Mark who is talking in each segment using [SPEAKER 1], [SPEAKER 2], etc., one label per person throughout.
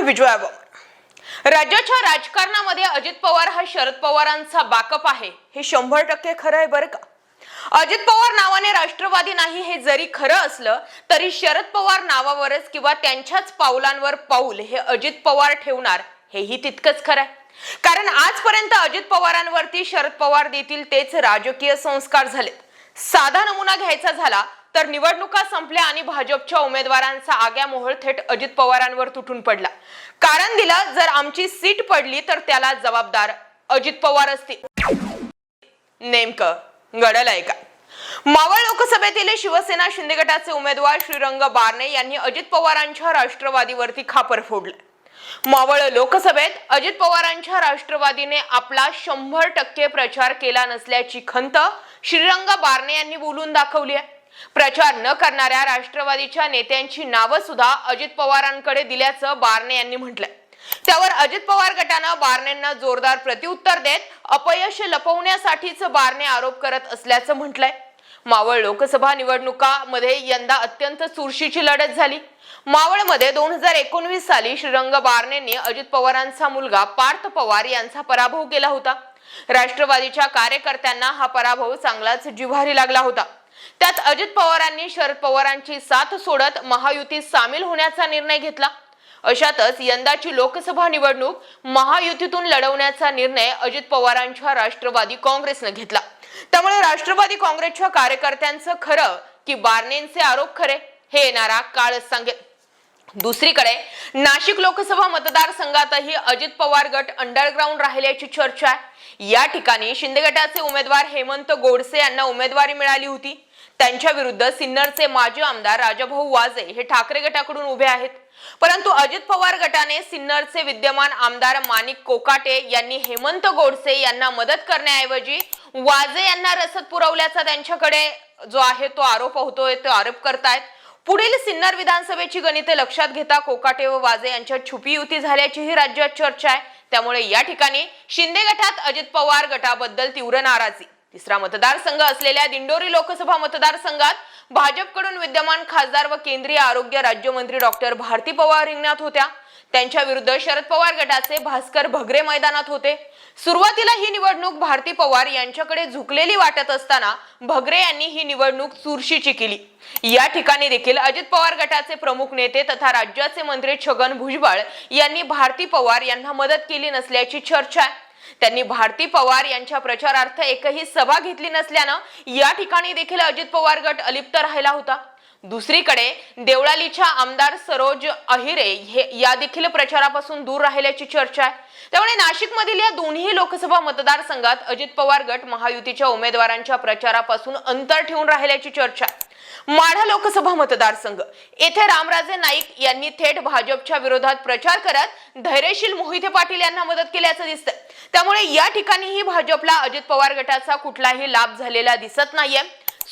[SPEAKER 1] मी विजया वामन राज्याच्या राजकारणामध्ये अजित पवार हा शरद पवारांचा बाकप आहे. हे शंभर टक्के खरं आहे बरं का? अजित पवार नावाने राष्ट्रवादी नाही हे जरी खरं असलं तरी शरद पवार नावावरच किंवा त्यांच्याच पावलांवर पाऊल हे अजित पवार ठेवणार हेही तितकंच खरं आहे. कारण आजपर्यंत अजित पवारांवरती शरद पवार देतील तेच राजकीय संस्कार झालेत. साधा नमुना घ्यायचा झाला तर निवडणुका संपल्या आणि भाजपच्या उमेदवारांचा आग्या मोहळ थेट अजित पवारांवर तुटून पडला. कारण दिलं जर आमची सीट पडली तर त्याला जबाबदार अजित पवार असतील. नेमकं घडलंय का? मावळ लोकसभेतील शिवसेना शिंदे गटाचे उमेदवार श्रीरंग बारणे यांनी अजित पवारांच्या राष्ट्रवादीवरती खापर फोडलं. मावळ लोकसभेत अजित पवारांच्या राष्ट्रवादीने आपला शंभर टक्के प्रचार केला नसल्याची खंत श्रीरंग बारणे यांनी बोलून दाखवली आहे. प्रचार न करणाऱ्या राष्ट्रवादीच्या नेत्यांची नावं सुद्धा अजित पवारांकडे दिल्याचं बारणे यांनी म्हटलंय. त्यावर अजित पवार गटानं बारणेंना जोरदार प्रत्युत्तर देत अपयश लपवण्यासाठीच बारणे आरोप करत असल्याचं म्हटलंय. मावळ लोकसभा निवडणुकामध्ये यंदा अत्यंत चुरशीची लढत झाली. मावळमध्ये दोन हजार एकोणवीस साली श्रीरंग बारणेंनी अजित पवारांचा मुलगा पार्थ पवार यांचा पराभव केला होता. राष्ट्रवादीच्या कार्यकर्त्यांना हा पराभव चांगलाच जिव्हारी लागला होता. त्यात अजित पवारांनी शरद पवारांची साथ सोडत महायुतीत सामील होण्याचा निर्णय घेतला. अशातच यंदाची लोकसभा निवडणूक महायुतीतून लढवण्याचा निर्णय अजित पवारांच्या राष्ट्रवादी काँग्रेसनं घेतला. त्यामुळे राष्ट्रवादी काँग्रेसच्या कार्यकर्त्यांचं खरं की बारणेंचे आरोप खरे हे येणारा काळच सांगेल. दुसरीकडे नाशिक लोकसभा मतदारसंघातही अजित पवार गट अंडरग्राऊंड राहिल्याची चर्चा आहे. या ठिकाणी शिंदे गटाचे उमेदवार हेमंत गोडसे यांना उमेदवारी मिळाली होती. त्यांच्या विरुद्ध सिन्नरचे माजी आमदार राजाभाऊ वाजे हे ठाकरे गटाकडून उभे आहेत. परंतु अजित पवार गटाने सिन्नरचे विद्यमान आमदार माणिक कोकाटे यांनी हेमंत गोडसे यांना मदत करण्याऐवजी वाजे यांना रसद पुरवल्याचा त्यांच्याकडे जो आहे तो आरोप होतोय तो आरोप करतायत. पुढील सिन्नर विधानसभेची गणिते लक्षात घेता कोकाटे व वाजे यांच्यात छुपी युती झाल्याचीही राज्यात चर्चा आहे. त्यामुळे या ठिकाणी शिंदे गटात अजित पवार गटाबद्दल तीव्र नाराजी. तिसरा मतदारसंघ असलेल्या दिंडोरी लोकसभा मतदारसंघात भाजपकडून विद्यमान खासदार व केंद्रीय आरोग्य राज्यमंत्री डॉक्टर भारती पवार रिंगणात होत्या. त्यांच्या विरुद्ध शरद पवार गटाचे भास्कर भगरे मैदानात होते. सुरुवातीला ही निवडणूक भारती पवार यांच्याकडे झुकलेली वाटत असताना भगरे यांनी ही निवडणूक चुरशीची केली. या ठिकाणी देखील अजित पवार गटाचे प्रमुख नेते तथा राज्याचे मंत्री छगन भुजबळ यांनी भारती पवार यांना मदत केली नसल्याची चर्चा आहे. त्यांनी भारती पवार यांच्या प्रचारार्थ एकही सभा घेतली नसल्यानं या ठिकाणी देखील अजित पवार गट अलिप्त राहिला होता. दुसरीकडे देवळालीच्या आमदार सरोज अहिरे हे या देखील प्रचारापासून दूर राहिल्याची चर्चा आहे. त्यामुळे नाशिकमधील या दोन्ही लोकसभा मतदारसंघात अजित पवार गट महायुतीच्या उमेदवारांच्या प्रचारापासून अंतर ठेवून राहिल्याची चर्चा आहे. माढा लोकसभा मतदारसंघ येथे रामराजे नाईक यांनी थेट भाजपच्या विरोधात प्रचार करत धैर्यशील मोहिते पाटील यांना मदत केल्याचं दिसतंय. त्यामुळे या ठिकाणीही भाजपला अजित पवार गटाचा कुठलाही लाभ झालेला दिसत नाहीये.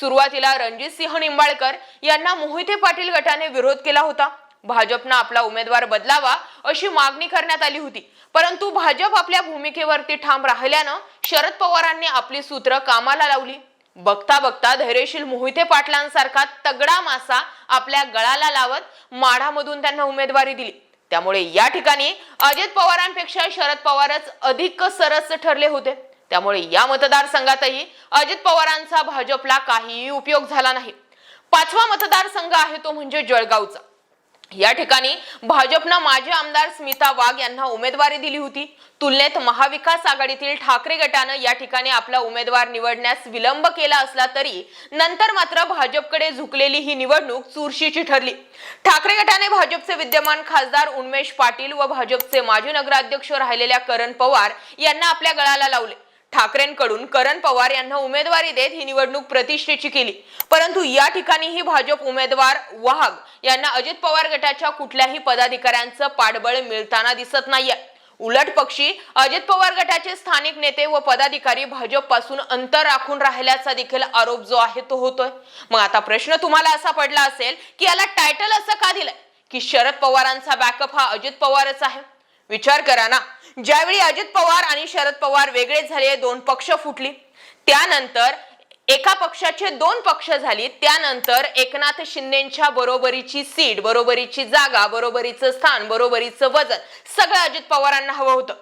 [SPEAKER 1] सुरुवातीला रणजित सिंह निंबाळकर यांना मोहिते पाटील गटाने विरोध केला होता. भाजपनं आपला उमेदवार बदलावा अशी मागणी करण्यात आली होती. परंतु भाजप आपल्या भूमिकेवरती ठाम राहिल्यानं शरद पवारांनी आपली सूत्र कामाला लावली. बघता बघता धैर्यशील मोहिते पाटलांसारखा तगडा मासा आपल्या गळाला लावत माढामधून त्यांना उमेदवारी दिली. त्यामुळे या ठिकाणी अजित पवारांपेक्षा शरद पवारच अधिक सरस ठरले होते. त्यामुळे या मतदारसंघातही अजित पवारांचा भाजपला काहीही उपयोग झाला नाही. पाचवा मतदारसंघ आहे तो म्हणजे जळगावचा. या ठिकाणी भाजपनं माजी आमदार स्मिता वाघ यांना उमेदवारी दिली होती. तुलनेत महाविकास आघाडीतील ठाकरे गटानं या ठिकाणी आपला उमेदवार निवडण्यास विलंब केला असला तरी नंतर मात्र भाजपकडे झुकलेली ही निवडणूक चुरशीची ठरली. ठाकरे गटाने भाजपचे विद्यमान खासदार उन्मेष पाटील व भाजपचे माजी नगराध्यक्ष राहिलेल्या करण पवार यांना आपल्या गळाला लावले. ठाकरेंकडून करण पवार यांना उमेदवारी देत ही निवडणूक प्रतिष्ठेची केली. परंतु या ठिकाणीही भाजप उमेदवार वाघ यांना अजित पवार गटाच्या कुठल्याही पदाधिकाऱ्यांचं पाठबळ मिळताना दिसत नाहीये. उलट पक्षी अजित पवार गटाचे स्थानिक नेते व पदाधिकारी भाजपपासून अंतर राखून राहिल्याचा देखील आरोप जो आहे तो होतोय. मग आता प्रश्न तुम्हाला असा पडला असेल की याला टायटल असं का दिलंय? की शरद पवारांचा बॅकअप हा अजित पवारच आहे? विचार करा ना. ज्यावेळी अजित पवार आणि शरद पवार वेगळे झाले दोन पक्ष फुटली. त्यानंतर एका पक्षाचे दोन पक्ष झाली. त्यानंतर एकनाथ शिंदेच्या बरोबरीची सीट बरोबरीची जागा बरोबरीचं स्थान बरोबरीचं वजन सगळं अजित पवारांना हवं होतं.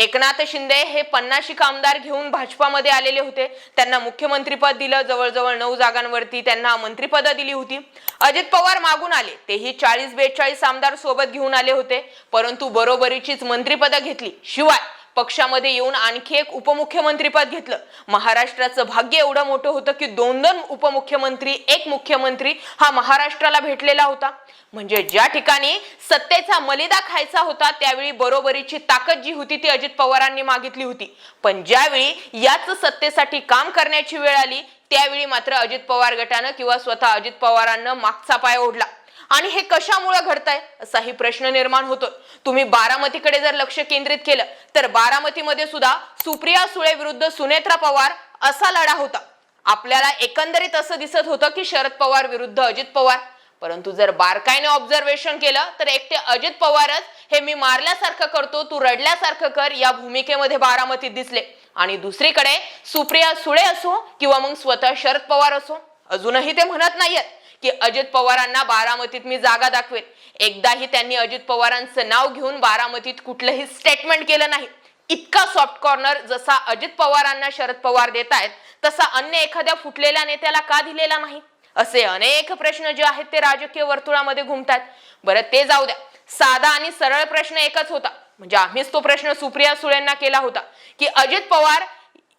[SPEAKER 1] एकनाथ शिंदे हे पन्नाशिक आमदार घेऊन भाजपामध्ये आलेले होते. त्यांना मुख्यमंत्रीपद दिलं जवळजवळ नऊ जागांवरती त्यांना मंत्रीपद दिली होती. अजित पवार मागून आले. तेही चाळीस बेचाळीस आमदार सोबत घेऊन आले होते. परंतु बरोबरीचीच मंत्रीपद घेतली. शिवाय पक्षामध्ये येऊन आणखी एक उपमुख्यमंत्रीपद घेतलं. महाराष्ट्राचं भाग्य एवढं मोठं होतं की दोन दोन उपमुख्यमंत्री एक मुख्यमंत्री हा महाराष्ट्राला भेटलेला होता. म्हणजे ज्या ठिकाणी सत्तेचा मलिदा खायचा होता त्यावेळी बरोबरीची ताकद जी होती ती अजित पवारांनी मागितली होती. पण ज्यावेळी याच सत्तेसाठी काम करण्याची वेळ आली त्यावेळी मात्र अजित पवार गटानं किंवा स्वतः अजित पवारांना मागचा पाय ओढला. आणि हे कशामुळे घडतंय असाही प्रश्न निर्माण होतोय. तुम्ही बारामतीकडे जर लक्ष केंद्रित केलं तर बारामतीमध्ये सुद्धा सुप्रिया सुळे विरुद्ध सुनेत्रा पवार असा लढा होता. आपल्याला एकंदरीत असं दिसत होतं की शरद पवार विरुद्ध अजित पवार. परंतु जर बारकाईने ऑब्झर्वेशन केलं तर एकटे अजित पवारच हे मी मारल्यासारखं करतो तू रडल्यासारखं कर या भूमिकेमध्ये बारामतीत दिसले. आणि दुसरीकडे सुप्रिया सुळे असो किंवा मग स्वतः शरद पवार असो अजूनही ते म्हणत नाहीयेत. की अजित पवारांना बारामतीत मी जागा दाखवेन. एकदाही त्यांनी अजित पवारांचं नाव घेऊन बारामतीत कुठलंही स्टेटमेंट केलं नाही. इतका सॉफ्ट कॉर्नर जसा अजित पवारांना शरद पवार देत आहेत तसा अन्य एखाद्या फुटलेल्या नेत्याला का दिलेला नाही? असे अनेक प्रश्न जे आहेत ते राजकीय वर्तुळामध्ये घुमतात बरं ते जाऊ द्या. साधा आणि सरळ प्रश्न एकच होता. म्हणजे आम्हीच तो प्रश्न सुप्रिया सुळेंना केला होता की अजित पवार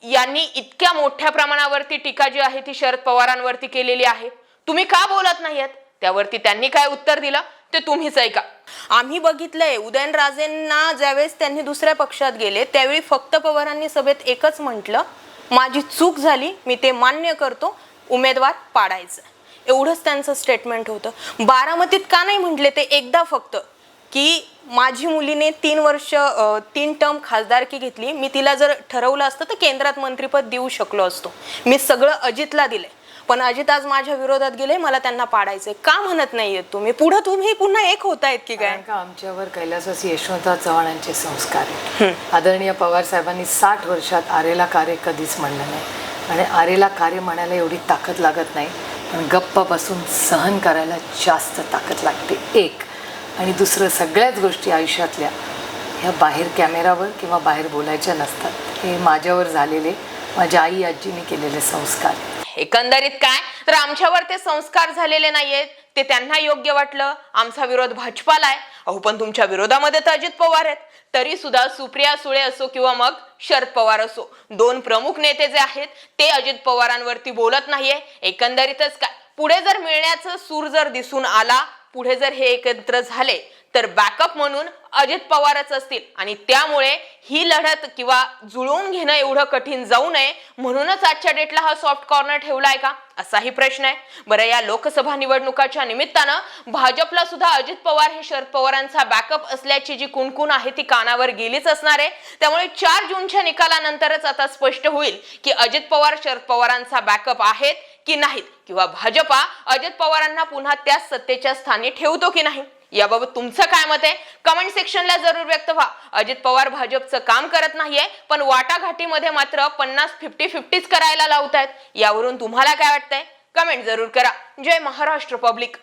[SPEAKER 1] यांनी इतक्या मोठ्या प्रमाणावरती टीका जी आहे ती शरद पवारांवरती केलेली आहे. तुम्ही का बोलत नाहीयेत? त्यावरती त्यांनी काय उत्तर दिलं? ते तुम्हीच ऐका. आम्ही बघितलंय उदयनराजेंना ज्यावेळेस त्यांनी दुसऱ्या पक्षात गेले त्यावेळी फक्त पवारांनी सभेत एकच म्हटलं माझी चूक झाली मी ते मान्य करतो उमेदवार पाडायचं. एवढंच त्यांचं स्टेटमेंट होतं. बारामतीत का नाही म्हटले ते एकदा फक्त की माझी मुलीने तीन वर्ष तीन टर्म खासदारकी घेतली मी तिला जर ठरवलं असतं तर केंद्रात मंत्रीपद देऊ शकलो असतो. मी सगळं अजितला दिलंय. पण अजित आज माझ्या विरोधात गेले मला त्यांना पाडायचंय. का म्हणत नाहीयेत तुम्ही? पुढे तुम्ही पुन्हा एक होतायत की काय?
[SPEAKER 2] कारण का आमच्यावर कैलासवासी यशवंतराव चव्हाणांचे संस्कार आहेत. आदरणीय पवार साहेबांनी साठ वर्षात आरेला कार्य कधीच म्हणलं नाही. आणि आरेला कार्य म्हणायला एवढी ताकद लागत नाही पण गप्प बसून सहन करायला जास्त ताकद लागते. एक. आणि दुसरं सगळ्याच गोष्टी आयुष्यातल्या ह्या बाहेर कॅमेरावर किंवा बाहेर बोलायच्या नसतात. हे माझ्यावर झालेले माझ्या आई आजीने केलेले संस्कार आहेत.
[SPEAKER 1] एकंदरीत काय? तर आमच्यावर ते संस्कार झालेले नाहीयेत. ते त्यांना योग्य वाटलं. आमचा विरोध भाजपाला आहे. अहो पण तुमच्या विरोधामध्ये तर अजित पवार आहेत. तरी सुद्धा सुप्रिया सुळे असो किंवा मग शरद पवार असो दोन प्रमुख नेते जे आहेत ते अजित पवारांवरती बोलत नाहीये. एकंदरीतच काय? पुढे जर मिळण्याचं सूर जर दिसून आला पुढे जर हे एकत्र झाले तर बॅकअप म्हणून अजित पवारच असतील. आणि त्यामुळे ही लढत किंवा जुळवून घेणं एवढं कठीण जाऊ नये म्हणूनच आजच्या डेटला हा सॉफ्ट कॉर्नर ठेवलाय का? असाही प्रश्न आहे. बरं या लोकसभा निवडणुकाच्या निमित्तानं भाजपला सुद्धा अजित पवार हे शरद पवारांचा बॅकअप असल्याची जी कुणकुण आहे ती कानावर गेलीच असणार आहे. त्यामुळे चार जूनच्या निकालानंतरच आता स्पष्ट होईल की अजित पवार शरद पवारांचा बॅकअप आहेत की नाहीत. किंवा भाजपा अजित पवारांना पुन्हा त्याच सत्तेच्या स्थानी ठेवतो की नाही? याबाबत तुमचं काय मत आहे? कमेंट सेक्शनला जरूर व्यक्त व्हा. अजित पवार भाजपचं काम करत नाहीये पण वाटाघाटीमध्ये मात्र पन्नास फिफ्टी फिफ्टीच करायला लावतायत. यावरून तुम्हाला काय वाटतंय? कमेंट जरूर करा. जय महाराष्ट्र पब्लिक